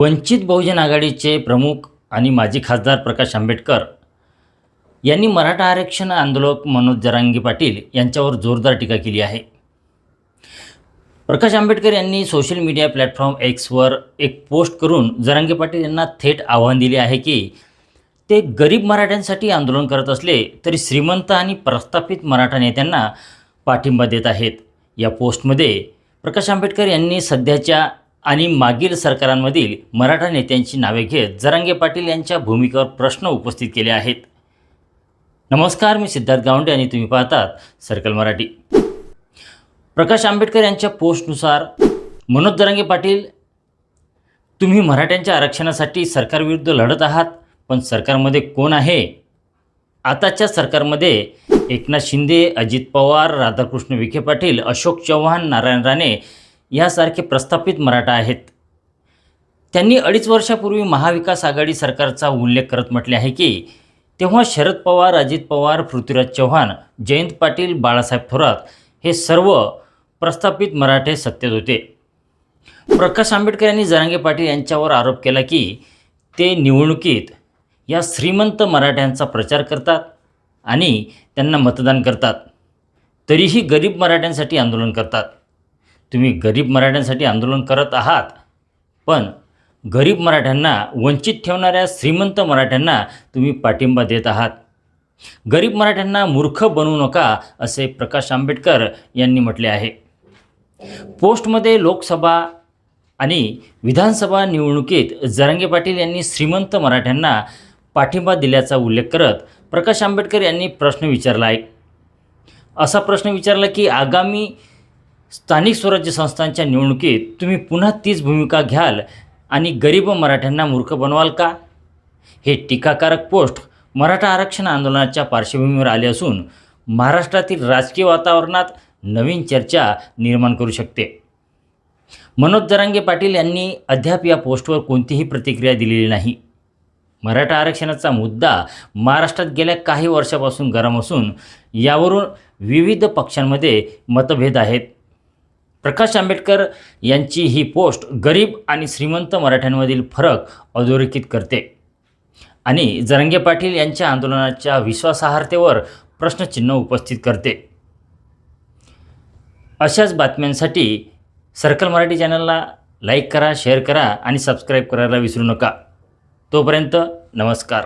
वंचित बहुजन आघाडीचे प्रमुख आणि माजी खासदार प्रकाश आंबेडकर यांनी मराठा आरक्षण आंदोलक मनोज जरांगे पाटील यांच्यावर जोरदार टीका केली आहे. प्रकाश आंबेडकर यांनी सोशल मीडिया प्लॅटफॉर्म एक्सवर एक पोस्ट करून जरांगे पाटील यांना थेट आव्हान दिले आहे की ते गरीब मराठ्यांसाठी आंदोलन करत असले तरी श्रीमंत आणि प्रस्थापित मराठा नेत्यांना पाठिंबा देत आहेत. या पोस्टमध्ये प्रकाश आंबेडकर यांनी सध्याच्या आणि मागील सरकारांमधील मराठा नेत्यांची नावे घेत जरांगे पाटील यांच्या भूमिकेवर प्रश्न उपस्थित केले आहेत. नमस्कार मी सिद्धार्थ गावंडे आणि तुम्ही पाहतात सर्कल मराठी. प्रकाश आंबेडकर यांच्या पोस्टनुसार मनोज जरांगे पाटील तुम्ही मराठ्यांच्या आरक्षणासाठी सरकारविरुद्ध लढत आहात पण सरकारमध्ये कोण आहे? आताच्या सरकारमध्ये एकनाथ शिंदे अजित पवार राधाकृष्ण विखे पाटील अशोक चव्हाण नारायण राणे यासारखे प्रस्थापित मराठा आहेत. त्यांनी अडीच वर्षापूर्वी महाविकास आघाडी सरकारचा उल्लेख करत म्हटले आहे की तेव्हा शरद पवार अजित पवार पृथ्वीराज चव्हाण जयंत पाटील बाळासाहेब थोरात हे सर्व प्रस्थापित मराठे सत्तेत होते. प्रकाश आंबेडकर यांनी जरांगे पाटील यांच्यावर आरोप केला की ते निवडणुकीत या श्रीमंत मराठ्यांचा प्रचार करतात आणि त्यांना मतदान करतात. तरीही गरीब मराठ्यांसाठी आंदोलन करतात. तुम्ही गरीब मराठ्यांसाठी आंदोलन करत आहात. पण गरीब मराठ्यांना वंचित ठेवणाऱ्या श्रीमंत मराठ्यांना तुम्ही पाठिंबा देत आहात. गरीब मराठ्यांना मूर्ख बनवू नका असे प्रकाश आंबेडकर यांनी म्हटले आहे. पोस्टमध्ये लोकसभा आणि विधानसभा निवडणुकीत जरांगे पाटील यांनी श्रीमंत मराठ्यांना पाठिंबा दिल्याचा उल्लेख करत प्रकाश आंबेडकर यांनी प्रश्न विचारला आहे. असा प्रश्न विचारला की आगामी स्थानिक स्वराज्य संस्थांच्या निवडणुकीत तुम्ही पुन्हा तीच भूमिका घ्याल आणि गरीब मराठ्यांना मूर्ख बनवाल का? हे टीकाकारक पोस्ट मराठा आरक्षण आंदोलनाच्या पार्श्वभूमीवर आले असून महाराष्ट्रातील राजकीय वातावरणात नवीन चर्चा निर्माण करू शकते. मनोज जरांगे पाटील यांनी अद्याप या पोस्टवर कोणतीही प्रतिक्रिया दिलेली नाही. मराठा आरक्षणाचा मुद्दा महाराष्ट्रात गेल्या काही वर्षापासून गरम असून यावरून विविध पक्षांमध्ये मतभेद आहेत. प्रकाश आंबेडकर यांची ही पोस्ट गरीब आणि श्रीमंत मराठ्यांमधील फरक अधोरेखित करते. आणि जरंगे पाटील यांच्या आंदोलनाच्या विश्वासार्हतेवर प्रश्नचिन्ह उपस्थित करते. अशाच बातम्यांसाठी सर्कल मराठी चॅनलला लाईक करा शेअर करा आणि सबस्क्राईब करायला विसरू नका. तोपर्यंत नमस्कार.